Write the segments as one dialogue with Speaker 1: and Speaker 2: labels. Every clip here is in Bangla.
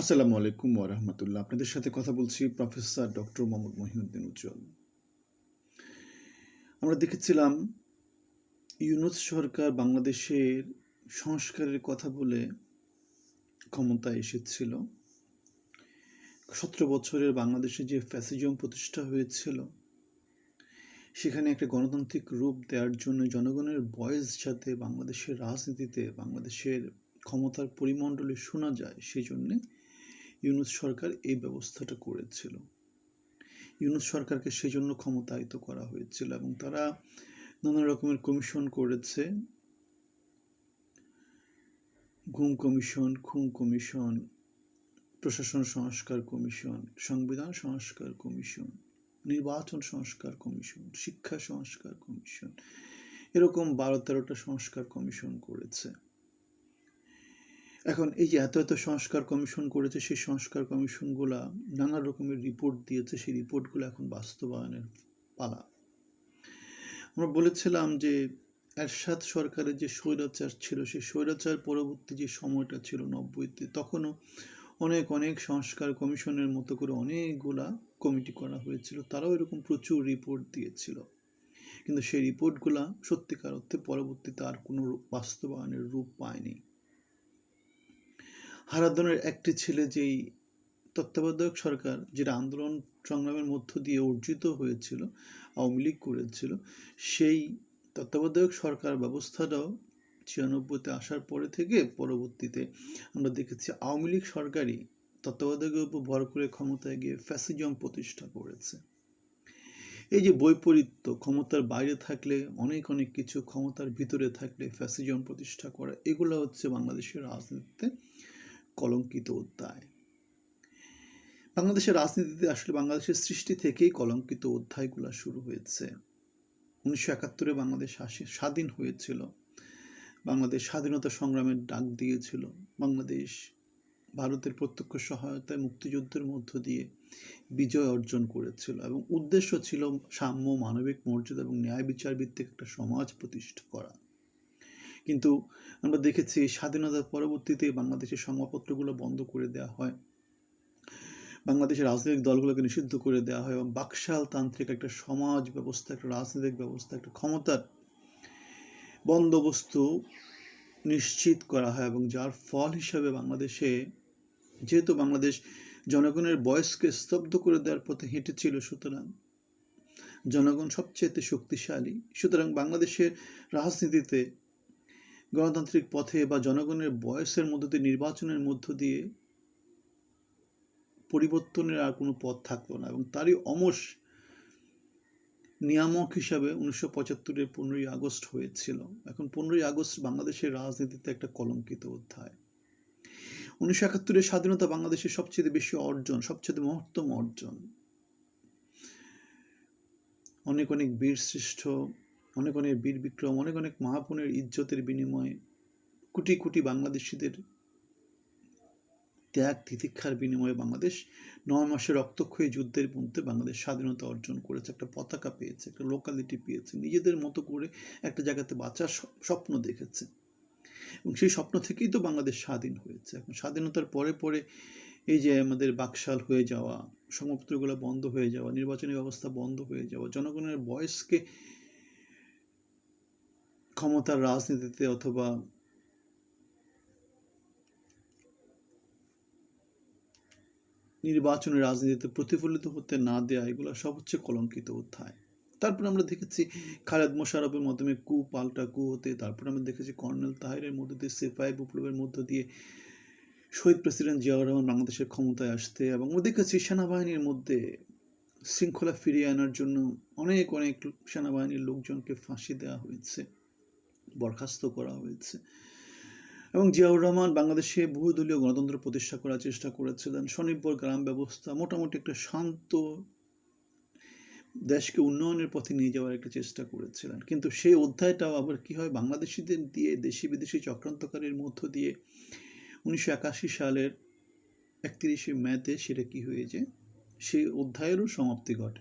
Speaker 1: আসসালামু আলাইকুম ওরহমতুল্লাহ আপনাদের সাথে কথা বলছি প্রফেসর ডক্টর মোহাম্মদ মহিউদ্দিন উজ্জ্বল। আমরা দেখেছিলাম ইউনুস সরকার বাংলাদেশের সংস্কারের কথা বলে ক্ষমতায় এসেছিল। সতেরো বছরের বাংলাদেশে যে ফ্যাসিজম প্রতিষ্ঠা হয়েছিল, সেখানে একটা গণতান্ত্রিক রূপ দেওয়ার জন্য জনগণের বয়স যাতে বাংলাদেশের রাজনীতিতে, বাংলাদেশের ক্ষমতার পরিমণ্ডলে শোনা যায় সেই জন্যে ইউনুস সরকার এই ব্যবস্থাটা করেছিল। ইউনুস সরকারকে সেজন্য ক্ষমতায়িত করা হয়েছিল এবং তারা নানা রকমের কমিশন করেছে। ঘুম কমিশন, খুন কমিশন, প্রশাসন সংস্কার কমিশন, সংবিধান সংস্কার কমিশন, নির্বাচন সংস্কার কমিশন, শিক্ষা সংস্কার কমিশন, এরকম বারো তেরোটা সংস্কার কমিশন করেছে। এখন এই যে এত এত সংস্কার কমিশন করেছে, সেই সংস্কার কমিশনগুলা নানা রকমের রিপোর্ট দিয়েছে, সেই রিপোর্টগুলো এখন বাস্তবায়নের পালা। আমরা বলেছিলাম যে এরশাদ সরকারের যে স্বৈরাচার ছিল, সেই স্বৈরাচার পরবর্তী যে সময়টা ছিল নব্বইতে, তখনও অনেক অনেক সংস্কার কমিশনের মতো করে অনেকগুলা কমিটি করা হয়েছিল। তারাও এরকম প্রচুর রিপোর্ট দিয়েছিল। কিন্তু সেই রিপোর্টগুলা সত্যিকার অর্থে পরবর্তীতে আর কোনো বাস্তবায়নের রূপ পায়নি। হারাধনের একটি ছেলে যেই তত্ত্বাবধায়ক সরকার, যেটা আন্দোলন সংগ্রামের মধ্য দিয়ে অর্জিত হয়েছিল, আওয়ামী লীগ করেছিল, সেই তত্ত্বাবধায়ক সরকার ব্যবস্থাটাও ছিয়ানব্বইতে আসার পরে থেকে পরবর্তীতে আমরা দেখেছি আওয়ামী লীগ সরকারই তত্ত্বাবধায়কের উপর ভর করে ক্ষমতায় গিয়ে ফ্যাসিজম প্রতিষ্ঠা করেছে। এই যে বৈপরীত্য, ক্ষমতার বাইরে থাকলে, অনেক অনেক কিছু ক্ষমতার ভিতরে থাকলে ফ্যাসিজম প্রতিষ্ঠা করা, এগুলো হচ্ছে বাংলাদেশের রাজনীতিতে কলঙ্কিত অধ্যায়। বাংলাদেশের রাজনীতিতে আসলে বাংলাদেশের সৃষ্টি থেকেই কলঙ্কিত অধ্যায়গুলো শুরু হয়েছে। উনিশশো একাত্তরে বাংলাদেশ স্বাধীন হয়েছিল। বাংলাদেশ স্বাধীনতা সংগ্রামের ডাক দিয়েছিল। বাংলাদেশ ভারতের প্রত্যক্ষ সহায়তায় মুক্তিযুদ্ধের মধ্য দিয়ে বিজয় অর্জন করেছিল এবং উদ্দেশ্য ছিল সাম্য, মানবিক মর্যাদা এবং ন্যায় বিচার ভিত্তিক একটা সমাজ প্রতিষ্ঠা করা। কিন্তু আমরা দেখেছি স্বাধীনতার পরবর্তীতে বাংলাদেশের সংবাদপত্রগুলো বন্ধ করে দেওয়া হয়। বাংলাদেশের রাজনৈতিক দলগুলোকে নিষিদ্ধ করে দেওয়া হয় এবং বাকশাল তান্ত্রিক একটা সমাজ ব্যবস্থা, একটা রাজনৈতিক ব্যবস্থা, একটা ক্ষমতার বন্দোবস্ত নিশ্চিত করা হয় এবং যার ফল হিসাবে বাংলাদেশে, যেহেতু বাংলাদেশ জনগণের বয়সকে স্তব্ধ করে দেওয়ার পথে হেঁটেছিল, সুতরাং জনগণ সবচেয়ে শক্তিশালী। সুতরাং বাংলাদেশের রাজনীতিতে গণতান্ত্রিক পথে বা জনগণের বয়সের মধ্য দিয়ে, নির্বাচনের মধ্য দিয়ে পরিবর্তনের আর কোনো পথ থাকল না এবং তারই অমস নিয়ামক হিসাবে উনিশশো পঁচাত্তরের পনেরোই আগস্ট হয়েছিল। এখন পনেরোই আগস্ট বাংলাদেশের রাজনীতিতে একটা কলঙ্কিত অধ্যায়। উনিশশো একাত্তরের স্বাধীনতা বাংলাদেশের সবচেয়ে বেশি অর্জন, সবচেয়ে মহত্তম অর্জন। অনেক অনেক বীর শ্রেষ্ঠ অনেক অনেক বীর বিক্রম, অনেক অনেক মহাপুনের ইজ্জতের বিনিময়ে কোটি কোটি বাংলাদেশিদের ত্যাগ তিতিক্ষার বিনিময়ে বাংলাদেশ নয় মাসে রক্তক্ষয়ী যুদ্ধের মধ্যে বাংলাদেশ স্বাধীনতা অর্জন করেছে, একটা পতাকা পেয়েছে, একটা লোকালিটি পেয়েছে, নিজেদের মতো করে একটা জায়গাতে বাঁচার স্বপ্ন দেখেছে। এবং সেই স্বপ্ন থেকেই তো বাংলাদেশ স্বাধীন হয়েছে। এখন স্বাধীনতার পরে পরে এই যে আমাদের বাকশাল হয়ে যাওয়া সংবাদপত্রগুলো বন্ধ হয়ে যাওয়া, নির্বাচনী ব্যবস্থা বন্ধ হয়ে যাওয়া, জনগণের বয়সকে ক্ষমতার রাজনীতিতে অথবা নির্বাচনের রাজনীতিতে প্রতিফলিত হতে না দেয়া, এগুলো সব হচ্ছে কলঙ্কিত অধ্যায়। তারপর আমরা দেখেছি খালেদ মোশারফের মাধ্যমে কু পাল্টা কু হতে, তারপর আমরা দেখেছি কর্নেল তাহিরের মধ্য দিয়ে সিপাই বিপ্লবের মধ্য দিয়ে শহীদ প্রেসিডেন্ট জিয়াউর রহমান বাংলাদেশের ক্ষমতায় আসতে এবং আমরা দেখেছি সেনাবাহিনীর মধ্যে শৃঙ্খলা ফিরিয়ে আনার জন্য অনেক অনেক সেনাবাহিনীর লোকজনকে ফাঁসি দেওয়া হয়েছে। বরখাস্ত করা হয়েছে। এবং জিয়াউর রহমান বাংলাদেশে বহুদলীয় গণতন্ত্র প্রতিষ্ঠা করার চেষ্টা করেছিলেন। স্বনির্ভর গ্রাম ব্যবস্থা মোটামুটি একটা শান্ত দেশকে উন্নয়নের পথে নিয়ে যাওয়ার একটা চেষ্টা করেছিলেন। কিন্তু সেই অধ্যায়টাও আবার কী হয়? বাংলাদেশিদের দিয়ে দেশি বিদেশি চক্রান্তকারীর মধ্য দিয়ে উনিশশো একাশি সালের একত্রিশে মেতে সেটা কী হয়েছে? সেই অধ্যায়েরও সমাপ্তি ঘটে।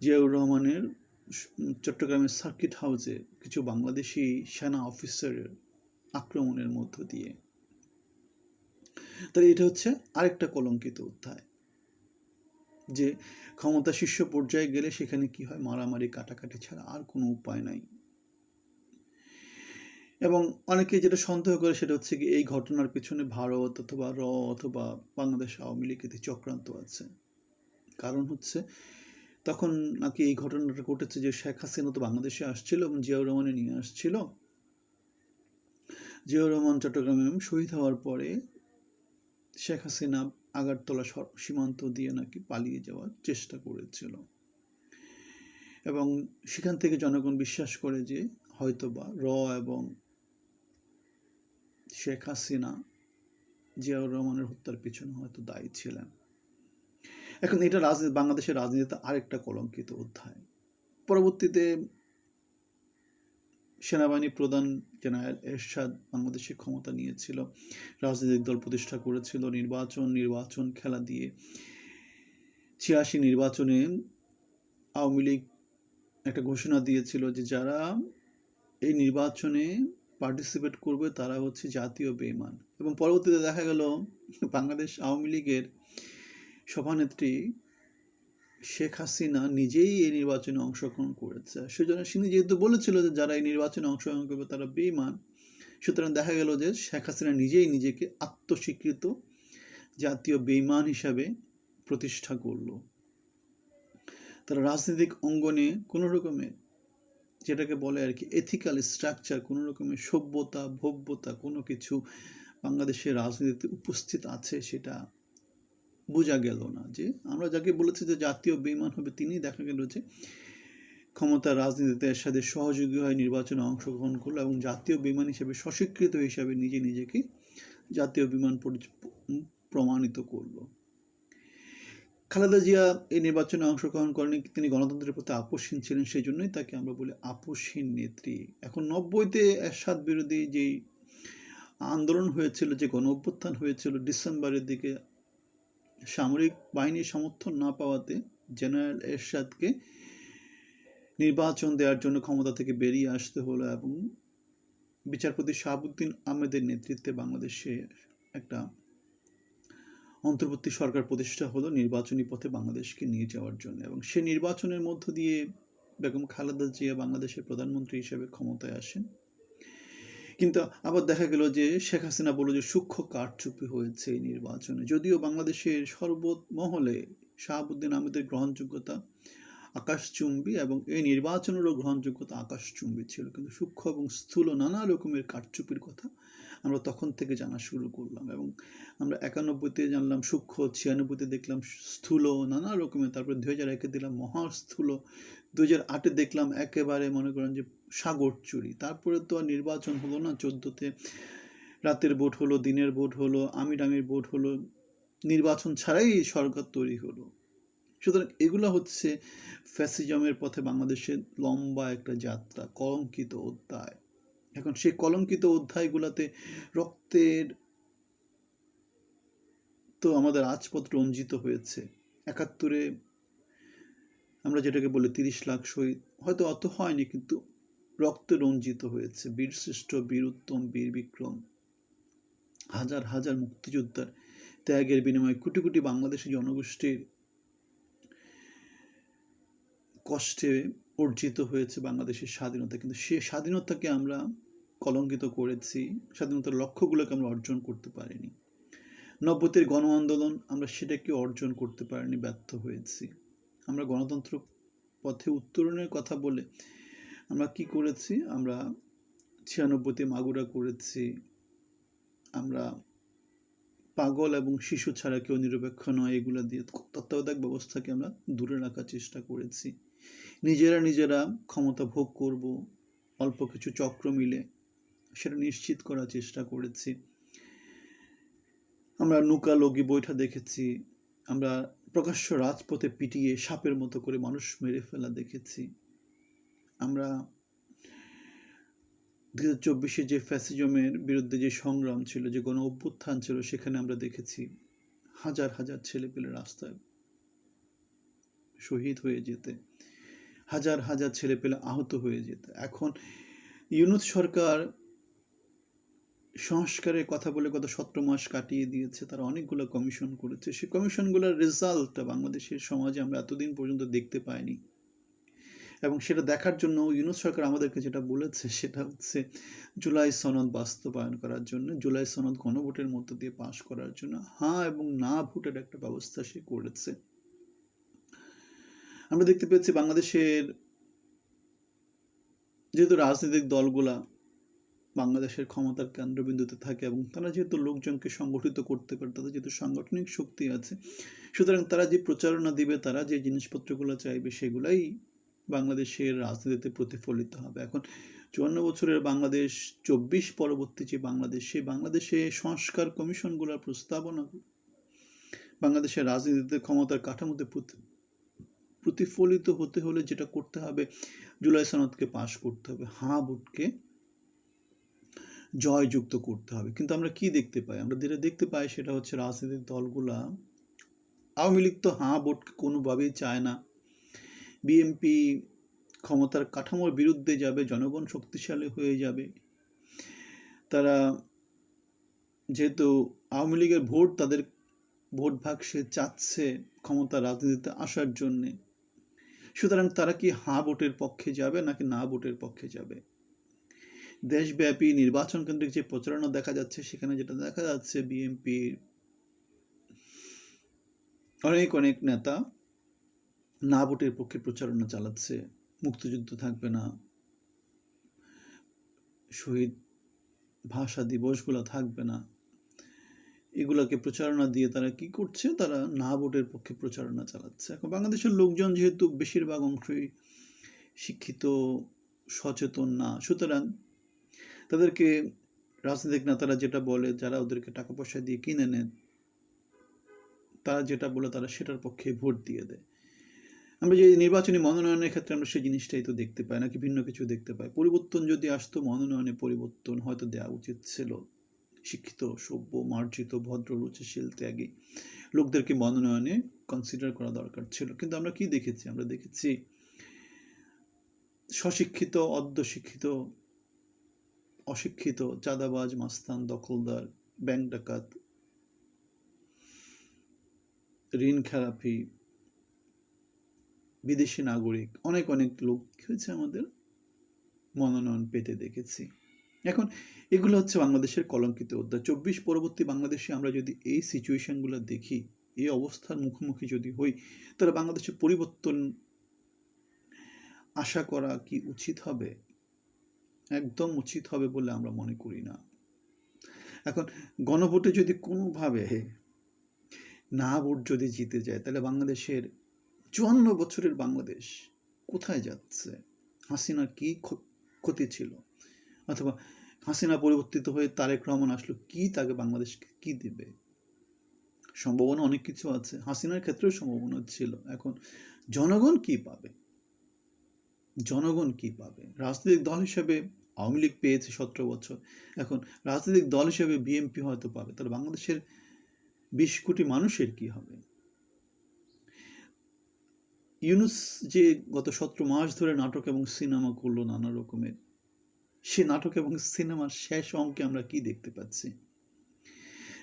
Speaker 1: জিয়াউর রহমানের চট্টগ্রামের সার্কিট হাউসে কিছু বাংলাদেশি সেনা অফিসারের আক্রমণের মধ্য দিয়ে। তাহলে এটা হচ্ছে আরেকটা কলঙ্কিত অধ্যায়। যে ক্ষমতা শীর্ষ পর্যায়ে গেলে সেখানে কি হয়? মারামারি, কাটাকাটি ছাড়া আর কোনো উপায় নাই। এবং অনেকে যেটা সন্দেহ করে সেটা হচ্ছে কি এই ঘটনার পিছনে ভারত অথবা র অথবা বাংলাদেশ আওয়ামী লীগের চক্রান্ত আছে। কারণ হচ্ছে তখন নাকি এই ঘটনাটা ঘটেছে যে শেখ হাসিনা তো বাংলাদেশে আসছিল এবং জিয়াউর রহমানে নিয়ে আসছিল। জিয়াউর রহমান চট্টগ্রামে শহীদ হওয়ার পরে শেখ হাসিনা আগারতলা সীমান্ত দিয়ে নাকি পালিয়ে যাওয়ার চেষ্টা করেছিল। এবং সেখান থেকে জনগণ বিশ্বাস করে যে হয়তোবা র এবং শেখ হাসিনা জিয়াউর রহমানের হত্যার পিছনে হয়তো দায়ী ছিলেন। এখন এটা রাজনীতি, বাংলাদেশের রাজনীতিতে আরেকটা কলঙ্কিত অধ্যায়। পরবর্তীতে সেনাবাহিনী প্রধান জেনারেল এরশাদ বাংলাদেশে ক্ষমতা নিয়েছিল, রাজনৈতিক দল প্রতিষ্ঠা করেছিল, নির্বাচন নির্বাচন খেলা দিয়ে। ছিয়াশি নির্বাচনে আওয়ামী লীগ একটা ঘোষণা দিয়েছিল যে যারা এই নির্বাচনে পার্টিসিপেট করবে তারা হচ্ছে জাতীয় বেইমান। এবং পরবর্তীতে দেখা গেল, বাংলাদেশ আওয়ামী লীগের সভানেত্রী শেখ হাসিনা নিজেই এই নির্বাচনে অংশগ্রহণ করেছে। সেজন্য তিনি যেহেতু বলেছিল যে যারা এই নির্বাচনে অংশগ্রহণ করবে তারা বেইমান সুতরাং দেখা গেল যে শেখ হাসিনা নিজেই নিজেকে আত্মস্বীকৃত জাতীয় বেইমান হিসাবে প্রতিষ্ঠা করল। তারা রাজনৈতিক অঙ্গনে কোনো রকমের যেটাকে বলে আর কি এথিক্যাল স্ট্রাকচার কোনো রকমের সভ্যতা, ভব্যতা, কোনো কিছু বাংলাদেশের রাজনীতিতে উপস্থিত আছে সেটা বোঝা গেল না যে আমরা যাকে বলেছি যে জাতীয় বেমান হবে তিনি দেখা গেল যে ক্ষমতা রাজনীতিতে এর সাথে সহযোগী হয়ে নির্বাচনে অংশগ্রহণ করল এবং জাতীয় বিমান হিসেবে স্বস্বীকৃত হিসাবে নিজে নিজেকে জাতীয় বিমান প্রমাণিত করল। খালেদা জিয়া এই নির্বাচনে অংশগ্রহণ করেনি, তিনি গণতন্ত্রের প্রতি আপোষহীন ছিলেন সেই জন্যই তাকে আমরা বলি আপোষহীন নেত্রী। এখন নব্বইতে এরশাদ বিরোধী যেই আন্দোলন হয়েছিল, যে গণ অভ্যুত্থান হয়েছিল ডিসেম্বরের দিকে সামরিক বাহিনীর সমর্থন না পাওয়াতে জেনারেল এরশাদকে নির্বাচন দেওয়ার জন্য ক্ষমতা থেকে বেরিয়ে আসতে হলো এবং বিচারপতি শাহাবুদ্দিন আহমেদের নেতৃত্বে বাংলাদেশে একটা অন্তর্বর্তী সরকার প্রতিষ্ঠা হলো নির্বাচনী পথে বাংলাদেশকে নিয়ে যাওয়ার জন্য। এবং সে নির্বাচনের মধ্য দিয়ে বেগম খালেদা জিয়া বাংলাদেশের প্রধানমন্ত্রী হিসেবে ক্ষমতায় আসেন। কিন্তু আবার দেখা গেল যে শেখ হাসিনা বলল যে সূক্ষ্ম কারচুপি হয়েছে এই নির্বাচনে। যদিও বাংলাদেশের সর্বমহলে শাহাবুদ্দিন আহমেদের গ্রহণযোগ্যতা আকাশচুম্বী এবং এই নির্বাচনেরও গ্রহণযোগ্যতা আকাশচুম্বী ছিল। কিন্তু সূক্ষ্ম এবং স্থূল নানা রকমের কারচুপির কথা আমরা তখন থেকে জানা শুরু করলাম এবং আমরা একানব্বইতে জানলাম সূক্ষ্ম, ছিয়ানব্বইতে দেখলাম স্থূল, নানা রকমের। তারপরে দু হাজার একে দিলাম মহাস্থূল। দু হাজার আটে দেখলাম একেবারে মনে করেন যে সাগর চুরি। তারপরে তো আর নির্বাচন হলো না। চোদ্দোতে রাতের ভোট হলো, দিনের ভোট হলো আমির আমির ভোট হলো। নির্বাচন ছাড়াই সরকার তৈরি হলো। সুতরাং এগুলো হচ্ছে ফ্যাসিজমের পথে বাংলাদেশের লম্বা একটা যাত্রা, কলঙ্কিত অধ্যায়। এখন সেই কলঙ্কিত অধ্যায়গুলোতে রক্তের তো আমাদের আজপথ রঞ্জিত হয়েছে। একাত্তরে আমরা যেটাকে বলি তিরিশ লাখ শহীদ, হয়তো অত হয়নি কিন্তু রক্ত রঞ্জিত হয়েছে। বীরশ্রেষ্ঠ বীর উত্তম বীর বিক্রম হাজার হাজার মুক্তিযোদ্ধার ত্যাগের বিনিময়ে কোটি কোটি বাংলাদেশি জনগোষ্ঠীর কষ্টে অর্জিত হয়েছে বাংলাদেশের স্বাধীনতা। কিন্তু সে স্বাধীনতাকে আমরা কলঙ্কিত করেছি, স্বাধীনতার লক্ষ্যগুলোকে আমরা অর্জন করতে পারিনি। নব্বতের গণ আন্দোলন আমরা সেটাকে অর্জন করতে পারিনি, ব্যর্থ হয়েছি। আমরা গণতন্ত্র পথে উত্তরণের কথা বলে আমরা কি করেছি? আমরা ছিয়ানব্বইতে মাগুরা করেছি। আমরা পাগল এবং শিশু ছাড়া কেউ নিরপেক্ষ নয়, এগুলো দিয়ে তত্ত্বাবধায়ক ব্যবস্থাকে আমরা দূরে রাখার চেষ্টা করেছি। নিজেরা নিজেরা ক্ষমতা ভোগ করব, অল্প কিছু চক্র মিলে, সেটা নিশ্চিত করার চেষ্টা করেছি। আমরা নুকা লগি বইটা দেখেছি, আমরা প্রকাশ্য রাজপথে পিটিয়ে সাপের মতো করে মানুষ মেরে ফেলা দেখেছি। আমরা দু হাজার চব্বিশে যে ফ্যাসিজমের বিরুদ্ধে যে সংগ্রাম ছিল, যে গণ অভ্যুত্থান ছিল, সেখানে আমরা দেখেছি হাজার হাজার ছেলে পেলে রাস্তায় শহীদ হয়ে যেতে। হাজার হাজার ছেলে পেলে আহত হয়ে যেতে। এখন ইউনুস সরকার সংস্কারের কথা বলে গত সতেরো মাস কাটিয়ে দিয়েছে, তারা অনেকগুলো কমিশন করেছে। সেই কমিশনগুলোর রেজাল্ট বাংলাদেশের সমাজে আমরা এতদিন পর্যন্ত দেখতে পাইনি। এবং সেটা দেখার জন্য ইউনুস সরকার আমাদেরকে যেটা বলেছে, সেটা হচ্ছে জুলাই সনদ বাস্তবায়ন করার জন্য, জুলাই সনদ গণভোটের মধ্য দিয়ে পাশ করার জন্য। হ্যাঁ এবং না ভোটের একটা ব্যবস্থা সে করেছে। আমরা দেখতে পেয়েছি বাংলাদেশের যেহেতু রাজনৈতিক দলগুলা বাংলাদেশের ক্ষমতার কেন্দ্রবিন্দুতে থাকে এবং তারা যেহেতু লোকজনকে সংগঠিত করতে পারে, তাদের যেহেতু সাংগঠনিক শক্তি আছে, সুতরাং তারা যে প্রচারণা দিবে, তারা যে জিনিসপত্রগুলো চাইবে, সেগুলাই বাংলাদেশের রাজনীতিতে প্রতিফলিত হবে। এখন চুয়ান্ন বছরের বাংলাদেশ, চব্বিশ পরবর্তী যে বাংলাদেশ, সেই বাংলাদেশে সংস্কার কমিশনগুলোর প্রস্তাবনা, বাংলাদেশের রাজনীতিতে ক্ষমতার কাঠামোতে প্রতিফলিত হতে হলে যেটা করতে হবে, জুলাই সনদকে পাশ করতে হবে, হাঁ ভোটকে জয়যুক্ত করতে হবে। কিন্তু আমরা কি দেখতে পাই? আমরা যেটা দেখতে পাই সেটা হচ্ছে রাজনৈতিক দলগুলা আওয়ামী লীগ তো হাঁ ভোটকে কোনোভাবেই চায় না। বিএনপি ক্ষমতার কাঠামোর বিরুদ্ধে যাবে, জনগণ শক্তিশালী হয়ে যাবে। তারা যেহেতু আওয়ামী লীগের ভোট তাদের ভোট ভাগ সে চাচ্ছে ক্ষমতা রাজনীতিতে আসার জন্যে। সুতরাং তারা কি হাঁ ভোটের পক্ষে যাবে নাকি না ভোটের পক্ষে যাবে? দেশব্যাপী নির্বাচন কেন্দ্রিক যে প্রচারণা দেখা যাচ্ছে, সেখানে যেটা দেখা যাচ্ছে, বিএনপির অনেক অনেক নেতা না ভোটের পক্ষে প্রচারণা চালাচ্ছে। মুক্তিযুদ্ধ থাকবে না। শহীদ ভাষা দিবসগুলো থাকবে না। এগুলোকে প্রচারণা দিয়ে তারা কি করছে? তারা না ভোটের পক্ষে প্রচারণা চালাচ্ছে। এখন বাংলাদেশের লোকজন যেহেতু বেশিরভাগ অংশই শিক্ষিত, সচেতন না, সুতরাং তাদেরকে রাজনৈতিক নেতারা যেটা বলে, যারা ওদেরকে টাকা পয়সা দিয়ে কিনে নেন তারা যেটা বলে তারা সেটার পক্ষে ভোট দিয়ে দেয়। আমরা যে নির্বাচনী মনোনয়নের ক্ষেত্রে আমরা সেই জিনিসটাই তো দেখতে পাই, নাকি ভিন্ন কিছু দেখতে পাই। পরিবর্তন যদি আসতো, মনোনয়নে পরিবর্তন হয়তো দেওয়া উচিত ছিল। শিক্ষিত, সভ্য, মার্জিত, ভদ্র, রুচিশীল, ত্যাগী লোকদেরকে মনোনয়নে কনসিডার করা দরকার ছিল। কিন্তু আমরা কি দেখেছি? আমরা দেখেছি স্বশিক্ষিত, অর্ধশিক্ষিত, অশিক্ষিত, চাঁদাবাজ, মাস্তান, দখলদার, ব্যাংক ডাকাত, ঋণ খেলাপি, বিদেশি নাগরিক, অনেক অনেক লোক হয়েছে আমাদের মনোনয়ন পেতে দেখেছি। এখন এগুলো হচ্ছে বাংলাদেশের কলঙ্কিত অধ্যায় চব্বিশ পরবর্তী বাংলাদেশে আমরা যদি এই সিচুয়েশনগুলো দেখি, এই অবস্থার মুখোমুখি যদি হই, তাহলে বাংলাদেশের পরিবর্তন আশা করা কি উচিত হবে? একদম উচিত হবে বলে আমরা মনে করি না। এখন গণভোটে যদি কোনোভাবে না ভোট যদি জিতে যায়, তাহলে বাংলাদেশের চুয়ান্ন বছরের বাংলাদেশ কোথায় যাচ্ছে? হাসিনার কি ক্ষতি ছিল? অথবা হাসিনা পরিবর্তিত হয়ে তারেক রহমান আসলো, কি তাকে বাংলাদেশকে কি দিবে? সম্ভাবনা অনেক কিছু আছে। হাসিনার ক্ষেত্রেও সম্ভাবনা ছিল। এখন জনগণ কি পাবে? জনগণ কি পাবে? রাজনৈতিক দল হিসেবে আওয়ামী লীগ পেয়েছে সতেরো বছর। এখন রাজনৈতিক দল হিসেবে বিএনপি হয়তো পাবে। তাহলে বাংলাদেশের বিশ কোটি মানুষের কি হবে? ইউনুস যে গত সতেরো মাস ধরে নাটক এবং সিনেমা করল নানা রকমের। সে নাটক এবং সিনেমার শেষ অঙ্কে আমরা কি দেখতে পাচ্ছি?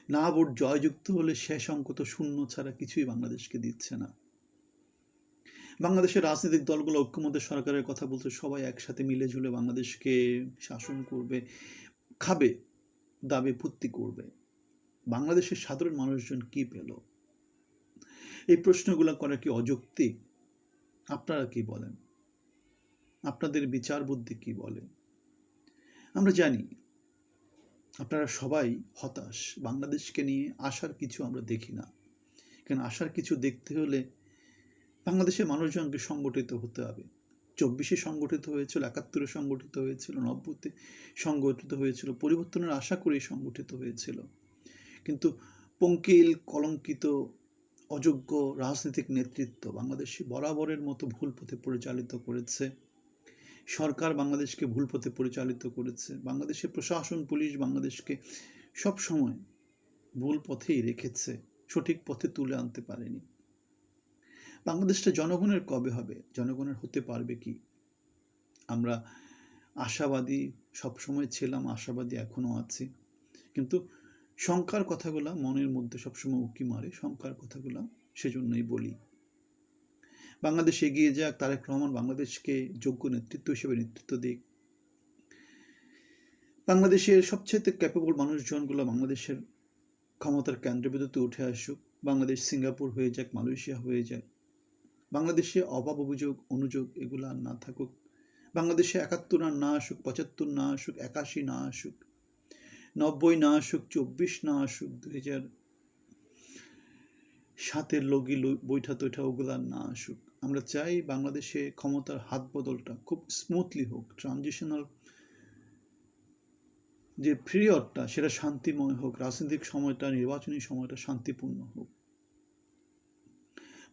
Speaker 1: না ভোট জয়যুক্ত হলে শেষ অঙ্ক তো শূন্য ছাড়া কিছুই বাংলাদেশকে দিচ্ছে না। বাংলাদেশের রাজনৈতিক দলগুলো ঐক্যমত্য সরকারের কথা বলতে সবাই একসাথে মিলে ঝুলে বাংলাদেশকে শাসন করবে, খাবে, দাবি পূর্তি করবে। বাংলাদেশের সাধারণ মানুষজন কি পেল? এই প্রশ্নগুলো করা কি অযৌক্তিক? আপনারা কি বলেন? আপনাদের বিচার বুদ্ধি কি বলে? আমরা জানি, আপনারা সবাই হতাশ। বাংলাদেশকে নিয়ে আশার কিছু আমরা দেখি না। কারণ আশার কিছু দেখতে হলে বাংলাদেশের মানুষজনকে সংগঠিত হতে হবে। চব্বিশে সংগঠিত হয়েছিল, একাত্তরে সংগঠিত হয়েছিল, নব্বইতে সংগঠিত হয়েছিল, পরিবর্তনের আশা করেই সংগঠিত হয়েছিল। কিন্তু পঙ্কিল কলঙ্কিত, অযোগ্য রাজনৈতিক নেতৃত্ব বাংলাদেশে বরাবরের মতো ভুল পথে পরিচালিত করেছে। সরকার বাংলাদেশকে ভুল পথে পরিচালিত করেছে। বাংলাদেশের প্রশাসন, পুলিশ বাংলাদেশকে সব সময় ভুল পথেই রেখেছে, সঠিক পথে তুলে আনতে পারেনি। বাংলাদেশটা জনগণের কবে হবে? জনগণের হতে পারবে কি? আমরা আশাবাদী সবসময় ছিলাম, আশাবাদী এখনও আছি। কিন্তু শঙ্কার কথাগুলা মনের মধ্যে সবসময় উকি মারে, শঙ্কার কথাগুলা সেজন্যই বলি। বাংলাদেশ এগিয়ে যাক, তারেক রহমান বাংলাদেশকে যোগ্য নেতৃত্ব হিসেবে নেতৃত্ব দিক। বাংলাদেশের সবচেয়ে ক্যাপেবল মানুষজনগুলো বাংলাদেশের ক্ষমতার কেন্দ্রবিন্দুতে উঠে আসুক। বাংলাদেশ সিঙ্গাপুর হয়ে যাক, মালয়েশিয়া হয়ে যাক। বাংলাদেশে অভাব অভিযোগ, অনুযোগ এগুলো আর না থাকুক। বাংলাদেশে একাত্তর আর না আসুক, পঁচাত্তর না আসুক, একাশি না আসুক, নব্বই না আসুক, চব্বিশ না আসুক, দুই হাজার সাতের লগি বৈঠা তৈঠা ওগুলো না আসুক। আমরা চাই বাংলাদেশে ক্ষমতার হাত বদলটা খুব স্মুথলি হোক ট্রানজিশনাল যে পিরিয়ডটা সেটা শান্তিময় হোক, রাজনৈতিক সময়টা, নির্বাচনী সময়টা শান্তিপূর্ণ হোক।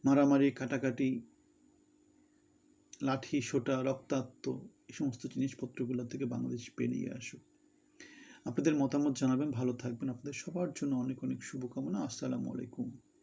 Speaker 1: মারামারি, কাটাকাটি, লাঠি, সোটা, রক্তাক্ত এই সমস্ত জিনিসপত্রগুলো থেকে বাংলাদেশ বেরিয়ে আসুক। আপনাদের মতামত জানাবেন, ভালো থাকবেন। আপনাদের সবার জন্য অনেক অনেক শুভকামনা। আসসালামু আলাইকুম।